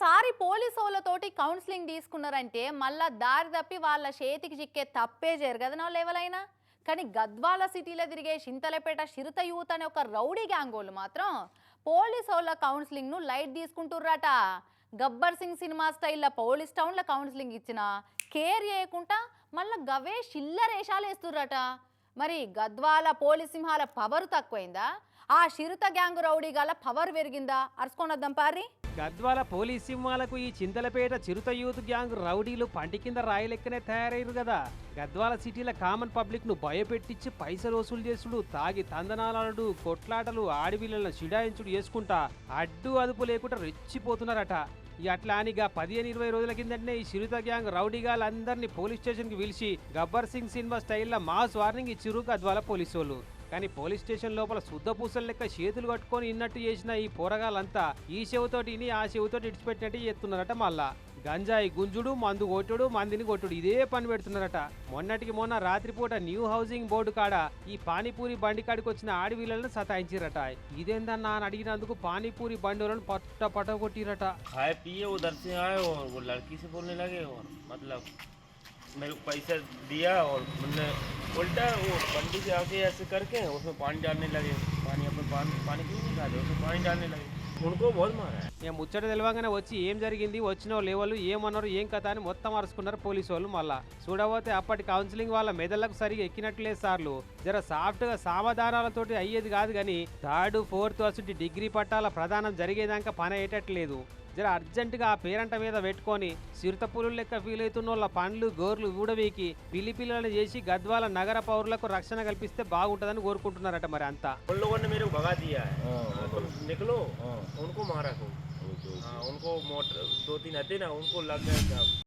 ఒక్కసారి పోలీసు వాళ్ళతోటి కౌన్సిలింగ్ తీసుకున్నారంటే మళ్ళా దారి తప్పి వాళ్ళ చేతికి చిక్కే తప్పే జరగదు వాళ్ళు ఎవరైనా కానీ గద్వాల సిటీలో తిరిగే చింతలపేట చిరుత యూత్ అనే ఒక రౌడీ గ్యాంగోళ్ళు మాత్రం పోలీసు వాళ్ళ కౌన్సిలింగ్ను లైట్ తీసుకుంటుర్రట. గబ్బర్ సింగ్ సినిమా స్టైల్లో పోలీస్ టౌన్లో కౌన్సిలింగ్ ఇచ్చిన కేర్ చేయకుండా మళ్ళీ గవే షిల్లరేషాలు వేస్తుర్రట. మరి గద్వాల పోలీస్ సింహాల పవర్ తక్కువైందా? ఆ చిరుత గ్యాంగ్ రౌడీ గల పవర్ పెరిగిందా? అరుచుకొనొద్దాం పారి గద్వాల పోలీస్ సింహాలకు ఈ చింతలపేట చిరుత యూత్ గ్యాంగ్ రౌడీలు పంటి కింద రాయలెక్కనే తయారయ్యారు కదా. గద్వాల సిటీల కామన్ పబ్లిక్ను భయపెట్టించి పైసలు వసూలు చేసుడు తాగి తందనాలాడు కొట్లాటలు ఆడివిళ్ళను చిడాయించుడు చేసుకుంటా అడ్డు అదుపు లేకుండా రెచ్చిపోతున్నారట. ఈ అట్లా అనిగా పదిహేను ఇరవై రోజుల కిందటనే ఈ చిరుత గ్యాంగ్ రౌడీగాళ్ళందరినీ పోలీస్ స్టేషన్కి పిలిచి గబ్బర్ సింగ్ సినిమా స్టైల్లో మాస్ వార్నింగ్ ఇచ్చిరు గద్వాల పోలీసు వాళ్ళు కానీ పోలీస్ స్టేషన్ లోపల శుద్ధ పూసల లెక్క చేతులు కట్టుకొని ఇన్నట్టు చేసిన ఈ పోరగాళ్ళంతా ఈ చెవుతోటి ఇని ఆ చెవుతోటి ఇడిచిపెట్టినట్టు చేస్తున్నారట మళ్ళా గంజాయి గుంజుడు మందు కొట్టుడు మందిని కొట్టుడు ఇదే పని పెడుతున్నారట మొన్నటికి మొన్న రాత్రిపూట న్యూ హౌసింగ్ బోర్డు కాడ ఈ పానీపూరి బండి కాడికి వచ్చిన ఆడవిళ్ళను సతాయించిరట ఇదేందన్నా అని అడిగినందుకు పానీపూరి బండి వాళ్ళని పట్ట పట్ట కొట్టిరట खाए पिए उधर से आए और वो लड़की से बोलने लगे और मतलब मेरे को पैसा दिया और मैंने उल्टा वो बंदी से आके ऐसे करके उसमें पानी डालने लगे पानी अपने पानी पानी क्यों नहीं खाते उसमें पानी डालने लगे उनको बहुत मारा है ఇక ముచ్చట తెలియగానే వచ్చి ఏం జరిగింది వచ్చిన వాళ్ళు ఎవరు ఏమన్నారు ఏం కథ అని మొత్తం అరుచుకున్నారు పోలీసు వాళ్ళు మళ్ళా చూడబోతే అప్పటి కౌన్సిలింగ్ వాళ్ళ మెదళ్ళకు సరిగా ఎక్కినట్లే సార్లు జర సాఫ్ట్ గా సావధానాలతోటి అయ్యేది కాదు కానీ థర్డ్ ఫోర్త్ అసలు డిగ్రీ పట్టాల ప్రధానం జరిగేదాకా పని అయ్యేటట్లేదు జర అర్జెంటుగా ఆ పేరంట మీద పెట్టుకొని చిరుత పులుల లెక్క ఫీల్ అవుతున్న వాళ్ళ పండ్లు గోర్లు ఊడవీకి పిల్లి పిల్లలను చేసి గద్వాల నగర పౌరులకు రక్షణ కల్పిస్తే బాగుంటుందని కోరుకుంటున్నారట మరి అంతా उन लोगों ने मेरे को भगा दिया है तुम निकलो उनको मारा को हाँ उनको मोटर दो तीन हथे ना उनको लग गए